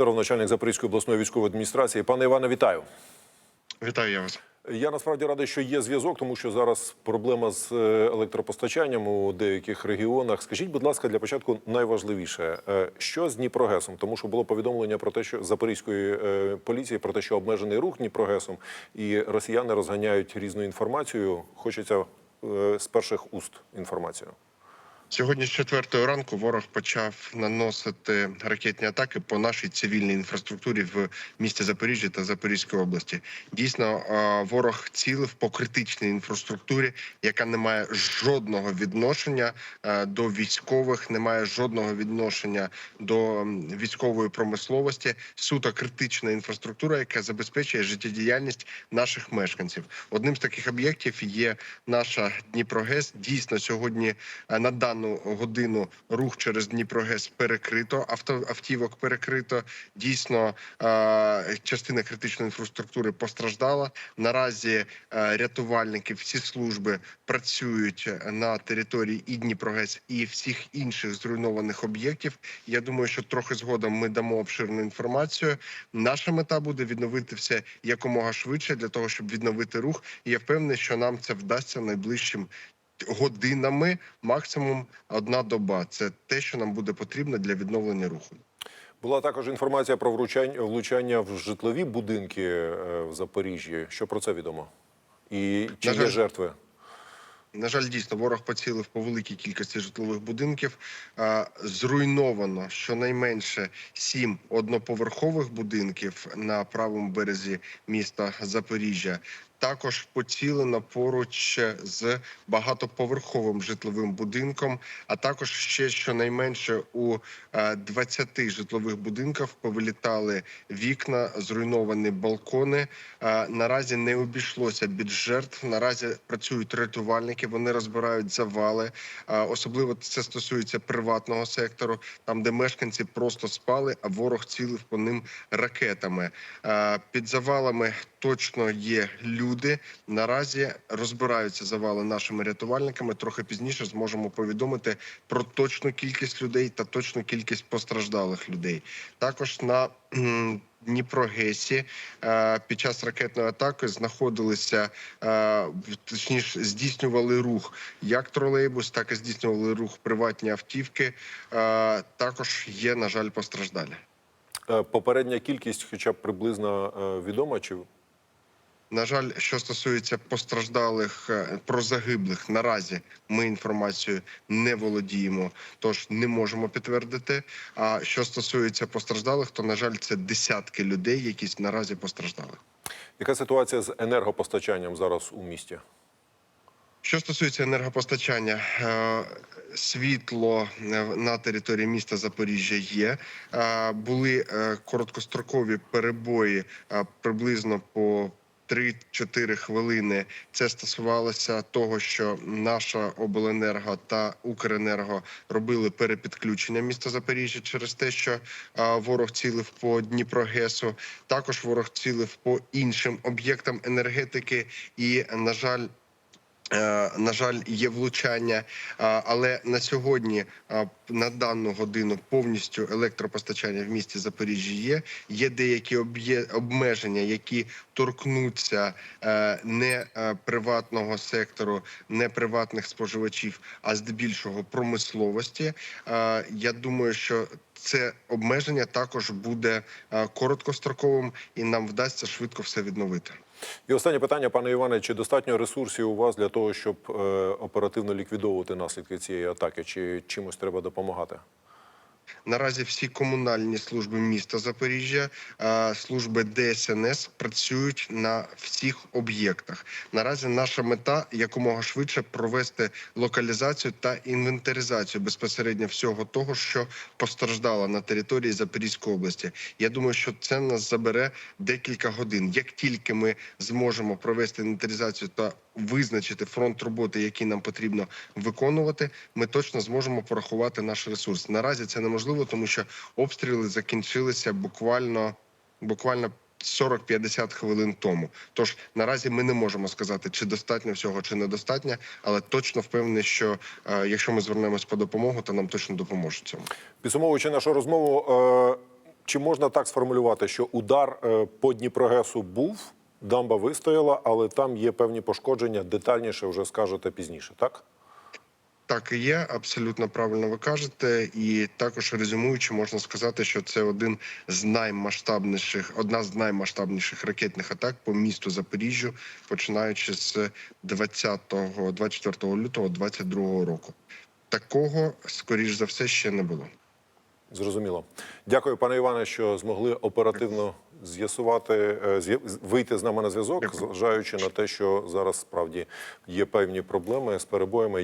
Здоров, Запорізької обласної військової адміністрації. Пане Іване, вітаю. Вітаю я вас. Я насправді радий, що є зв'язок, тому що зараз проблема з е, електропостачанням у деяких регіонах. Скажіть, будь ласка, для початку найважливіше, е, що з Дніпрогесом? Тому що було повідомлення про те, що запорізької е, поліції про те, що обмежений рух Дніпрогесом, і росіяни розганяють різну інформацію. Хочеться з перших уст інформацію. Сьогодні з четвертої ранку ворог почав наносити ракетні атаки по нашій цивільній інфраструктурі в місті Запоріжжя та Запорізькій області. Дійсно, ворог цілив по критичній інфраструктурі, яка не має жодного відношення до військових, не має жодного відношення до військової промисловості. Суто критична інфраструктура, яка забезпечує життєдіяльність наших мешканців. Одним з таких об'єктів є наша Дніпрогес. Дійсно, сьогодні на дану годину рух через Дніпрогес перекрито, авто автівок перекрито. Дійсно, е, частина критичної інфраструктури постраждала. Наразі е, рятувальники, всі служби працюють на території і Дніпрогес, і всіх інших зруйнованих об'єктів. Я думаю, що трохи згодом ми дамо обширну інформацію. Наша мета буде відновити все якомога швидше для того, щоб відновити рух. І я впевнений, що нам це вдасться найближчим годинами, максимум одна доба. Це те, що нам буде потрібно для відновлення руху. Була також інформація про вручання влучання в житлові будинки е, в Запоріжжі. Що про це відомо? І чи є жертви? На жаль, дійсно, ворог поцілив по великій кількості житлових будинків. Зруйновано щонайменше сім одноповерхових будинків на правому березі міста Запоріжжя. Також поцілено поруч з багатоповерховим житловим будинком, а також ще щонайменше у е, 20 житлових будинках повилітали вікна, зруйновані балкони. Е, Наразі не обійшлося без жертв. Наразі працюють рятувальники, вони розбирають завали. Е, Особливо це стосується приватного сектору, там де мешканці просто спали, а ворог цілив по ним ракетами. Е, Під завалами точно є люди. Наразі розбираються завали нашими рятувальниками. Трохи пізніше зможемо повідомити про точну кількість людей та точну кількість постраждалих людей. Також на Дніпрогесі е, під час ракетної атаки знаходилися е, точніше здійснювали рух як тролейбус, так і здійснювали рух приватні автівки. Е, Також є, на жаль, постраждалі. Попередня кількість, хоча приблизно відома, чи На жаль, що стосується постраждалих е, про загиблих, наразі ми інформацією не володіємо, тож не можемо підтвердити. А що стосується постраждалих, то на жаль, це десятки людей, які наразі постраждали. яка ситуація з енергопостачанням зараз у місті? Що стосується енергопостачання, е, світло е, на території міста Запоріжжя є. Були короткострокові перебої приблизно по 3-4 хвилини. Це стосувалося того, що наша обленерго та Укренерго робили перепідключення міста Запоріжжя через те, що ворог цілив по Дніпрогесу. Також ворог цілив по іншим об'єктам енергетики, і на жаль. Е, На жаль, є влучання, е, але на сьогодні, е, на дану годину, повністю електропостачання в місті Запоріжжя є. Є деякі обмеження, які торкнуться не приватного сектору, не приватних споживачів, а здебільшого промисловості. Я думаю, що це обмеження також буде е, короткостроковим, і нам вдасться швидко все відновити. І останнє питання, пане Іване: чи достатньо ресурсів у вас для того, щоб е, оперативно ліквідовувати наслідки цієї атаки, чи чимось треба допомагати? Наразі всі комунальні служби міста Запоріжжя, служби ДСНС працюють на всіх об'єктах. Наразі наша мета якомога швидше провести локалізацію та інвентаризацію безпосередньо всього того, що постраждало на території Запорізької області. Я думаю, що це нас забере декілька годин. Як тільки ми зможемо провести інвентаризацію та визначити фронт роботи, який нам потрібно виконувати, ми точно зможемо порахувати наш ресурс. Наразі це неможливо, тому що обстріли закінчилися буквально буквально 40-50 хвилин тому. Тож наразі ми не можемо сказати, чи достатньо всього, чи недостатньо, але точно впевнений, що е, якщо ми звернемось по допомогу, то нам точно допоможуть цьому. Підсумовуючи нашу розмову, е, чи можна так сформулювати, що удар е, по Дніпрогесу був, дамба вистояла, але там є певні пошкодження, детальніше вже скажете пізніше, так? Так і є, абсолютно правильно ви кажете. І також резюмуючи, можна сказати, що це один з наймасштабніших, одна з наймасштабніших ракетних атак по місту Запоріжжю, починаючи з 20 24 лютого 22 року. Такого, скоріш за все, ще не було. Зрозуміло. Дякую, пане Іване, що змогли оперативно з'ясувати, е, вийти з нами на зв'язок, зважаючи на те, що зараз справді є певні проблеми з перебоями.